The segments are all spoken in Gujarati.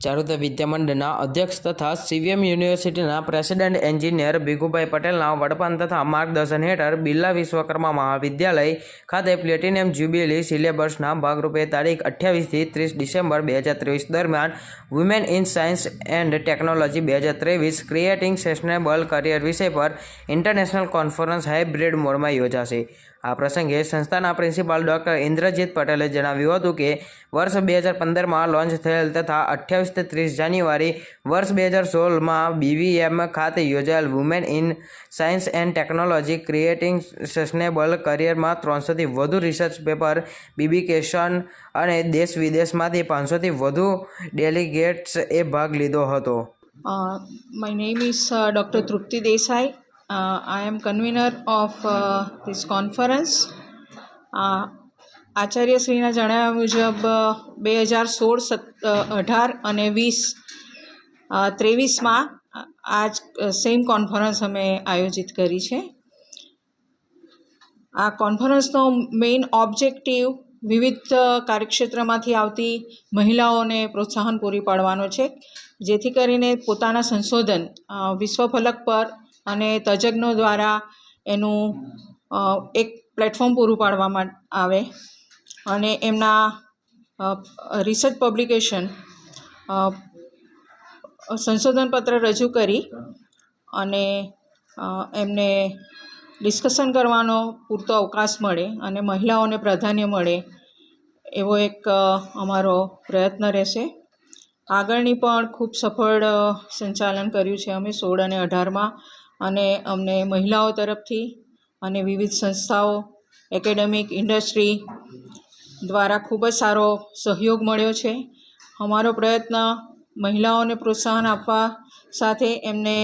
ચારુતા વિદ્યામંડળના અધ્યક્ષ તથા સીવીએમ યુનિવર્સિટીના પ્રેસિડેન્ટ એન્જિનિયર ભીખુભાઈ પટેલના વડપણ તથા માર્ગદર્શન હેઠળ બિરલા વિશ્વકર્મા મહાવિદ્યાલય ખાતે પ્લેટિનિયમ જ્યુબિલી સિલેબસના ભાગરૂપે તારીખ અઠ્યાવીસથી ત્રીસ ડિસેમ્બર બે હજાર ત્રેવીસ દરમિયાન women in science and technology બે હજાર ત્રેવીસ ક્રિએટિંગ સેશનેબલ કરિયર વિષય પર ઇન્ટરનેશનલ કોન્ફરન્સ હાઇબ્રિડ મોડમાં યોજાશે. આ પ્રસંગે સંસ્થાના પ્રિન્સિપાલ ડૉક્ટર ઇન્દ્રજીત પટેલે જણાવ્યું હતું કે, વર્ષ બે હજાર પંદરમાં લોન્ચ થયેલ તથા અઠ્યાવીસથી ત્રીસ જાન્યુઆરી વર્ષ બે હજાર સોળમાં બીવીએમ ખાતે યોજાયેલ women in science and technology creating sustainable કરિયરમાં ત્રણસોથી વધુ રિસર્ચ પેપર બીબીકેશન અને દેશ વિદેશમાંથી પાંચસોથી વધુ ડેલિગેટ્સએ ભાગ લીધો હતો my name is doctor Trupti Dr. Uh, I am convener of uh, this conference. Uh, આચાર્યશ્રીના જણાવ્યા મુજબ બે હજાર સોળ સત અઢાર અને વીસ ત્રેવીસમાં આ સેમ કોન્ફરન્સ અમે આયોજિત કરી છે આ કોન્ફરન્સનો મેઇન ઓબ્જેક્ટિવ વિવિધ કાર્યક્ષેત્રમાંથી આવતી મહિલાઓને પ્રોત્સાહન પૂરી પાડવાનો છે જેથી કરીને પોતાના સંશોધન વિશ્વફલક વિશ્વ ફલક પર અને તજજ્ઞો દ્વારા એનું એક પ્લેટફોર્મ પૂરું પાડવામાં આવે. અને એમના રિસર્ચ પબ્લિકેશન સંશોધન પત્ર રજૂ કરી અને એમને ડિસ્કશન કરવાનો પૂરતો અવકાશ મળે અને મહિલાઓને પ્રાધાન્ય મળે એવો એક અમારો પ્રયત્ન રહેશે. આગળની પણ ખૂબ સફળ સંચાલન કર્યું છે અમે સોળ અને અઢારમાં. અને અમને મહિલાઓ તરફથી અને વિવિધ સંસ્થાઓ, એકેડેમિક ઇન્ડસ્ટ્રી દ્વારા ખૂબ જ સારો સહયોગ મળ્યો છે. અમારો પ્રયત્ન મહિલાઓને પ્રોત્સાહન આપવા સાથે એમને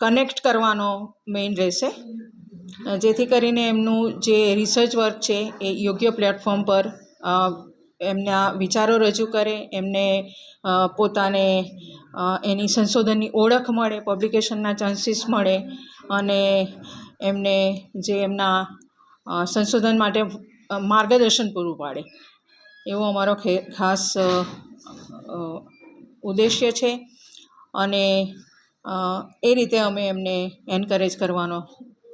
કનેક્ટ કરવાનો મેઇન રહેશે. જેથી કરીને એમનું જે રિસર્ચ વર્ક છે એ યોગ્ય પ્લેટફોર્મ પર એમના વિચારો રજૂ કરે, એમને પોતાને એની સંશોધનની ઓળખ મળે પબ્લિકેશનના ચાન્સીસ મળે અને એમને જે એમના સંશોધન માટે માર્ગદર્શન પૂરું પાડે. એવો અમારો ખાસ ઉદ્દેશ્ય છે અને એ રીતે અમે એમને એન્કરેજ કરવાનો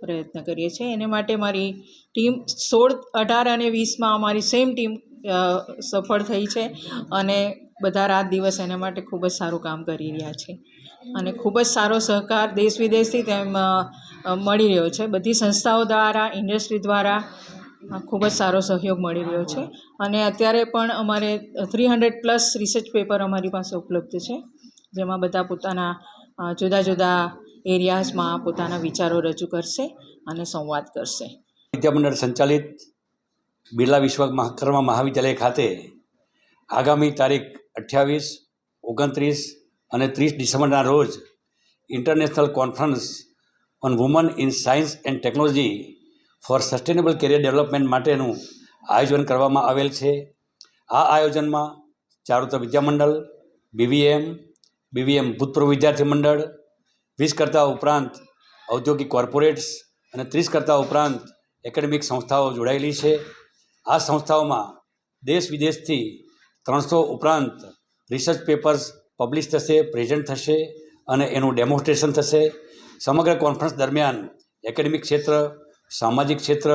પ્રયત્ન કરીએ છીએ. એને માટે મારી ટીમ સોળ, અઢાર અને વીસમાં અમારી સેમ ટીમ સફળ થઈ છે અને બધા રાત દિવસ એના માટે ખૂબ જ સારું કામ કરી રહ્યા છે. અને ખૂબ જ સારો સહકાર દેશ વિદેશથી તેમ મળી રહ્યો છે. બધી સંસ્થાઓ દ્વારા, ઇન્ડસ્ટ્રી દ્વારા ખૂબ જ સારો સહયોગ મળી રહ્યો છે. અને અત્યારે પણ અમારે three hundred plus research paper અમારી પાસે ઉપલબ્ધ છે, જેમાં બધા પોતાના જુદા જુદા એરિયાઝમાં પોતાના વિચારો રજૂ કરશે અને સંવાદ કરશે. વિદ્યામંડળ સંચાલિત બિરલા વિશ્વકર્મા મહાવિદ્યાલય ખાતે આગામી તારીખ અઠ્યાવીસ, ઓગણત્રીસ અને ત્રીસ ડિસેમ્બરના રોજ international conference on woman in science and technology for sustainable career development માટેનું આયોજન કરવામાં આવેલ છે. આ આયોજનમાં ચારુતર વિદ્યામંડળ, બીવીએમ બીવીએમ ભૂતપૂર્વ વિદ્યાર્થી મંડળ, વીસ કરતાં ઉપરાંત ઔદ્યોગિક કોર્પોરેટ્સ અને ત્રીસ કરતાં ઉપરાંત એકેડેમિક સંસ્થાઓ જોડાયેલી છે. આ સંસ્થાઓમાં દેશ વિદેશથી ત્રણસો ઉપરાંત રિસર્ચ પેપર્સ પબ્લિશ થશે પ્રેઝન્ટ થશે અને એનું ડેમોન્સ્ટ્રેશન થશે. સમગ્ર કોન્ફરન્સ દરમિયાન એકેડેમિક ક્ષેત્ર, સામાજિક ક્ષેત્ર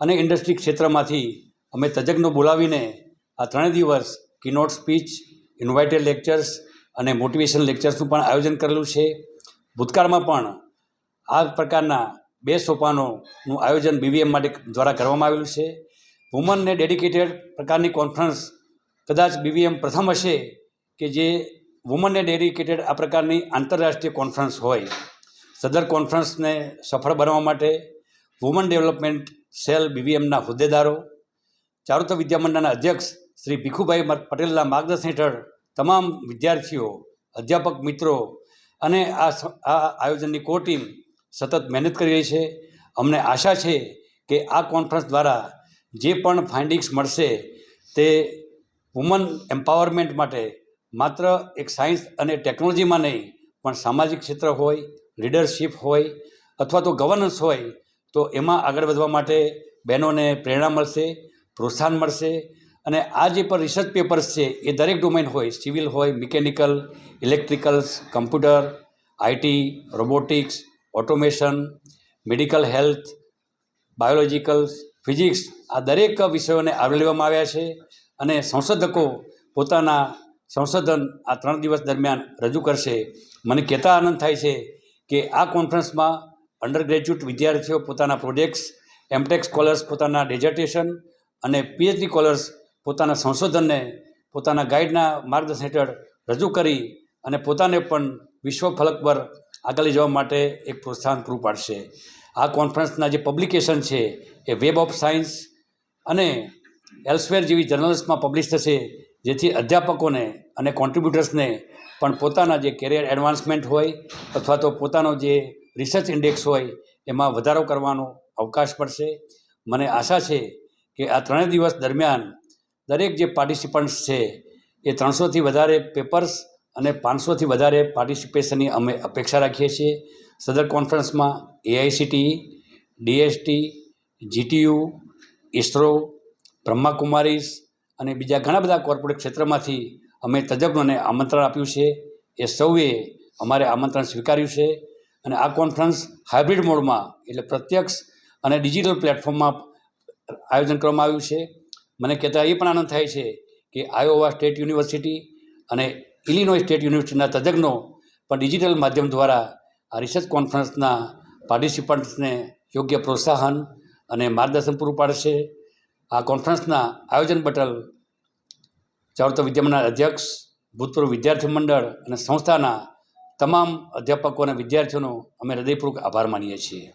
અને ઇન્ડસ્ટ્રી ક્ષેત્રમાંથી અમે તજજ્ઞો બોલાવીને આ ત્રણેય દિવસ કિનોટ સ્પીચ ઇન્વાઇટેડ લેક્ચર્સ અને મોટિવેશન લેક્ચર્સનું પણ આયોજન કરેલું છે. ભૂતકાળમાં પણ આ પ્રકારના બે સોપાનોનું આયોજન બીવીએમ માટે દ્વારા કરવામાં આવેલું છે. વુમનને ડેડિકેટેડ પ્રકારની કોન્ફરન્સ, કદાચ બીવીએમ પ્રથમ હશે, કે જે વુમનને ડેડિકેટેડ આ પ્રકારની આંતરરાષ્ટ્રીય કોન્ફરન્સ હોય. સદર કોન્ફરન્સને સફળ બનાવવા માટે વુમન ડેવલપમેન્ટ સેલ બીવીએમના હોદ્દેદારો ચારુતા વિદ્યામંડળના અધ્યક્ષ શ્રી ભીખુભાઈ પટેલના માર્ગદર્શન હેઠળ તમામ વિદ્યાર્થીઓ, અધ્યાપક મિત્રો અને આ આ આયોજનની કોર ટીમ સતત મહેનત કરી રહી છે. અમને આશા છે કે આ કોન્ફરન્સ દ્વારા જે પણ ફાઇન્ડિંગ્સ મળશે તે વુમન એમ્પાવરમેન્ટ માટે માત્ર એક સાયન્સ અને ટેકનોલોજીમાં નહીં, પણ સામાજિક ક્ષેત્ર હોય લીડરશિપ હોય, અથવા તો ગવર્નન્સ હોય, તો એમાં આગળ વધવા માટે બહેનોને પ્રેરણા મળશે, પ્રોત્સાહન મળશે અને આ જે પણ રિસર્ચ પેપર્સ છે, એ દરેક ડોમેન હોય સિવિલ હોય mechanical electricals computer IT robotics automation medical health biologicals physics આ દરેક વિષયોને આવરી લેવામાં આવ્યા છે અને સંશોધકો પોતાના સંશોધન આ ત્રણ દિવસ દરમિયાન રજૂ કરશે. મને કહેતા આનંદ થાય છે કે આ કોન્ફરન્સમાં અંડર ગ્રેજ્યુએટ વિદ્યાર્થીઓ પોતાના પ્રોજેક્ટ્સ એમટેક સ્કોલર્સ પોતાના ડેઝર્ટેશન અને પીએચડી સ્કોલર્સ પોતાના સંશોધનને પોતાના ગાઈડના માર્ગદર્શન હેઠળ રજૂ કરી અને પોતાને પણ વિશ્વ ફલક પર આગળ જવા માટે એક પ્રોત્સાહન પૂરું પાડશે. આ કોન્ફરન્સના જે પબ્લિકેશન છે, એ વેબ ઓફ સાયન્સ અને એલ્સવેર જેવી જર્નલ્સમાં પબ્લિશ થશે, જેથી અધ્યાપકોને અને કોન્ટ્રીબ્યુટર્સને પણ પોતાના જે કેરિયર એડવાન્સમેન્ટ હોય અથવા તો પોતાનો જે રિસર્ચ ઇન્ડેક્સ હોય, એમાં વધારો કરવાનો અવકાશ પડશે. મને આશા છે કે આ ત્રણેય દિવસ દરમિયાન દરેક જે પાર્ટિસિપન્ટ્સ છે, એ ત્રણસોથી વધારે પેપર્સ અને પાંચસોથી વધારે પાર્ટિસિપેશનની અમે અપેક્ષા રાખીએ છીએ. સદર કોન્ફરન્સમાં AICTE DST GTU ISRO Brahma Kumaris અને બીજા ઘણા બધા કોર્પોરેટ ક્ષેત્રમાંથી અમે તજજ્ઞોને આમંત્રણ આપ્યું છે. એ સૌએ અમારે આમંત્રણ સ્વીકાર્યું છે અને આ કોન્ફરન્સ હાઇબ્રિડ મોડમાં એટલે પ્રત્યક્ષ અને ડિજિટલ પ્લેટફોર્મમાં આયોજન કરવામાં આવ્યું છે. મને કહેતા એ પણ આનંદ થાય છે કે આયોવા સ્ટેટ યુનિવર્સિટી અને ઇલિનોય સ્ટેટ યુનિવર્સિટીના તજજ્ઞો પણ ડિજિટલ માધ્યમ દ્વારા આ રિસર્ચ કોન્ફરન્સના પાર્ટિસિપન્ટ્સને યોગ્ય પ્રોત્સાહન અને માર્ગદર્શન પૂરું પાડશે. આ કોન્ફરન્સના આયોજન બદલ ચારુતર વિદ્યમંડળના અધ્યક્ષ, ભૂતપૂર્વ વિદ્યાર્થી મંડળ અને સંસ્થાના તમામ અધ્યાપકો અને વિદ્યાર્થીઓનો અમે હૃદયપૂર્વક આભાર માનીએ છીએ.